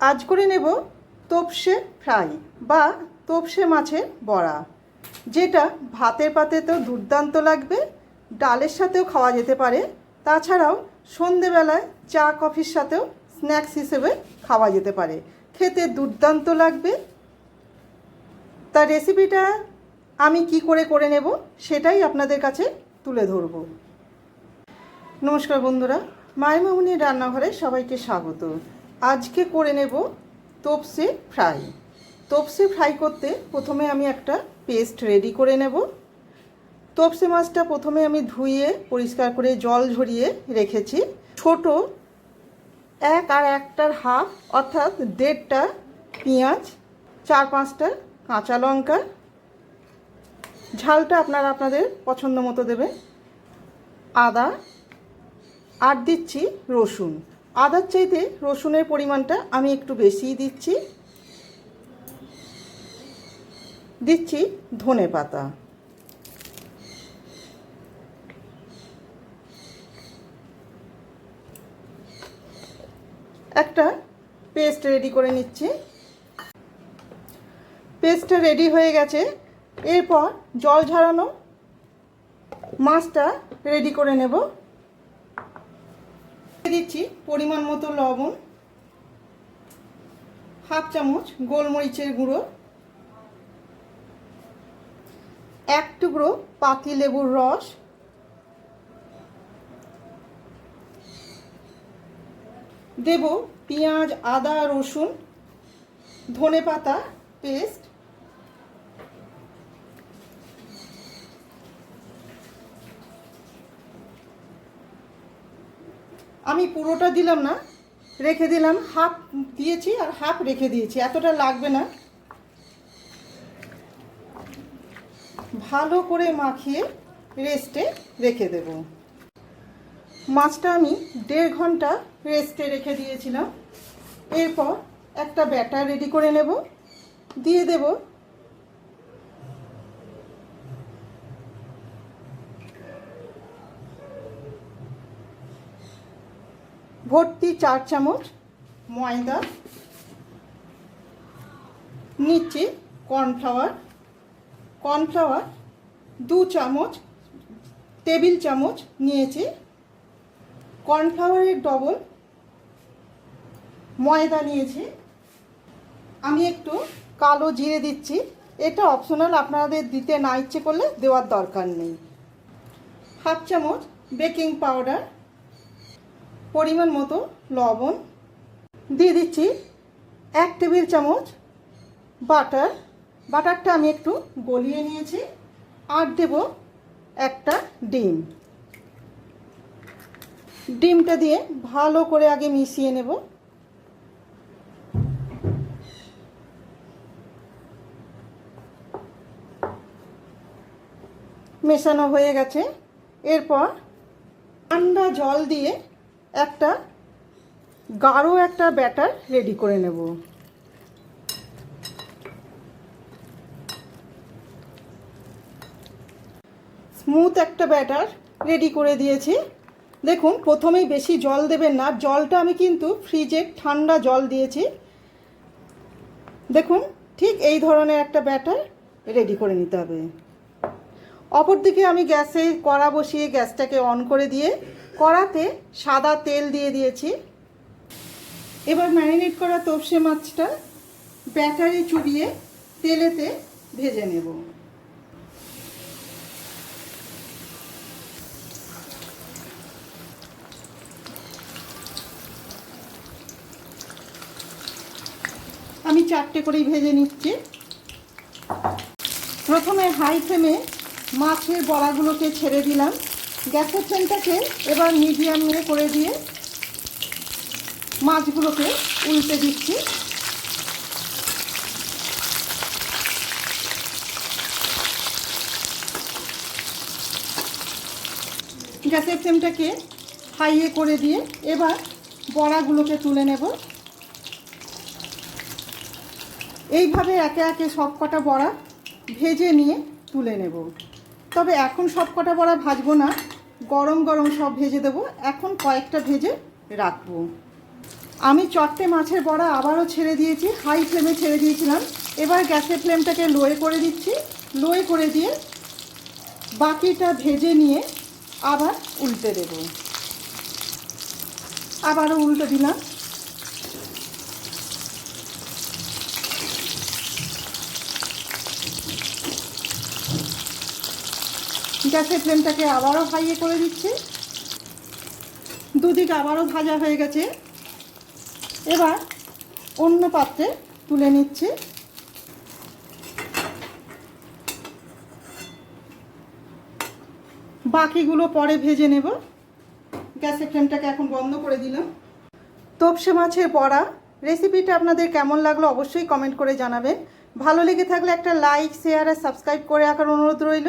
আজ করে নেব তোপসে ফ্রাই বা তোপসে মাছের বড়া, যেটা ভাতের পাতে তো দুর্দান্ত লাগবে, ডালের সাথেও খাওয়া যেতে পারে। তাছাড়াও সন্ধেবেলায় চা, কফির সাথেও স্ন্যাক্স হিসেবে খাওয়া যেতে পারে। খেতে দুর্দান্ত লাগবে। তার রেসিপিটা আমি কি করে করে নেব সেটাই আপনাদের কাছে তুলে ধরব। নমস্কার বন্ধুরা, মায়ের মামুনির রান্নাঘরে সবাইকে স্বাগত। আজকে করে নেব তোপসে ফ্রাই। তোপসে ফ্রাই করতে প্রথমে আমি একটা পেস্ট রেডি করে নেব। তোপসে মাছটা প্রথমে আমি ধুয়ে, পরিষ্কার করে জল ঝরিয়ে রেখেছি। ছোট এক আর একটার হাফ, অর্থাৎ দেড়টা পেঁয়াজ, চার পাঁচটা কাঁচা লঙ্কা। ঝালটা আপনারা আপনাদের পছন্দ মতো দেবেন। আদা, আর দিচ্ছি রসুন। আদার চাইতে রসুনের পরিমাণটা আমি একটু বেশিই দিচ্ছি। দিচ্ছি ধনে পাতা। একটা পেস্ট রেডি করে নিচ্ছি। পেস্টটা রেডি হয়ে গেছে। এরপর জল ঝরানো মাছটা রেডি করে নেব। দিচ্ছি পরিমাণ মতো লবণ, হাফ চামচ গোলমরিচের গুঁড়ো, এক টুকরো পাতি লেবুর রস, দেব পেঁয়াজ, আদা, রসুন ধনে পাতা পেস্ট আমি পুরোটা দিলাম না, রেখে দিলাম হাফ দিয়েছি আর হাফ রেখে দিয়েছি, এতটা লাগবে না। ভালো করে মাখিয়ে রেস্টে রেখে দেব। মাছটা আমি দেড় ঘণ্টা রেস্টে রেখে দিয়েছিলাম। এরপর একটা ব্যাটার রেডি করে নেব। দিয়ে দেব ভর্তি চার চামচ ময়দা নিচ্ছি কর্নফ্লাওয়ার কর্নফ্লাওয়ার দু চামচ, টেবিল চামচ নিয়েছি। কর্নফ্লাওয়ারের ডবল ময়দা নিয়েছি। আমি একটু কালো জিরে দিচ্ছি। এটা অপশনাল আপনাদের দিতে না ইচ্ছে করলে দেওয়ার দরকার নেই। হাফ চামচ বেকিং পাউডার পরিমাণ মতো লবণ দিয়ে দিচ্ছি এক টেবিল চামচ বাটার। বাটারটা আমি একটু গলিয়ে নিয়েছি আর দেব একটা ডিম। ডিমটা দিয়ে ভালো করে আগে মিশিয়ে নেব। মেশানো হয়ে গেছে। এরপর ঠান্ডা জল দিয়ে একটা, গাঢ় একটা ব্যাটার রেডি করে নেব। স্মুথ একটা ব্যাটার রেডি করে দিয়েছি। দেখুন, প্রথমেই বেশি জল দেবেন না। জলটা আমি কিন্তু ফ্রিজে ঠান্ডা জল দিয়েছি। দেখুন, ঠিক এই ধরনের একটা ব্যাটার রেডি করে নিতে হবে। অপরদিকে আমি গ্যাসে কড়া বসিয়ে গ্যাসটাকে অন করে দিয়ে কড়াতে সাদা তেল দিয়ে দিয়েছি। এবার ম্যারিনেট করা তপসে মাছটা ব্যাটারে চুবিয়ে তেলেতে ভেজে নেব। আমি চারটে করেই ভেজে নিচ্ছি। প্রথমে হাই ফ্লেমে মাছের বড়াগুলোকে ছেড়ে দিলাম। গ্যাসের ফ্লেমটাকে এবার মিডিয়ামে করে দিয়ে মাছগুলোকে উল্টে দিচ্ছি। গ্যাসের ফ্লেমটাকে হাইয়ে করে দিয়ে এবার বড়াগুলোকে তুলে নেব। এইভাবে একে একে সব কটা বড়া ভেজে নিয়ে তুলে নেব। তবে এখন সব কটা বড়া ভাজবো না। গরম গরম সব ভেজে দেবো। এখন কয়েকটা ভেজে রাখব। আমি চারটে মাছের বড়া আবারও ছেড়ে দিয়েছি, হাই ফ্লেমে ছেড়ে দিয়েছিলাম। এবার গ্যাসের ফ্লেমটাকে লোয়ে করে দিচ্ছি। লোয়ে করে দিয়ে বাকিটা ভেজে নিয়ে আবার উল্টে দেব। আবারও উল্টে দিলাম। গ্যাসের ফ্লেমটাকে আবারও হাইয়ে করে দিচ্ছি দুদিক আবারও ভাজা হয়ে গেছে। এবার অন্য পাত্রে তুলে নিচ্ছি। বাকিগুলো পরে ভেজে নেব। গ্যাসের ফ্লেমটাকে এখন বন্ধ করে দিলাম। তোপসে মাছের বড়া। রেসিপিটা আপনাদের কেমন লাগল অবশ্যই কমেন্ট করে জানাবেন। ভালো লেগে থাকলে একটা লাইক, শেয়ার আর সাবস্ক্রাইব করে রাখার অনুরোধ রইল।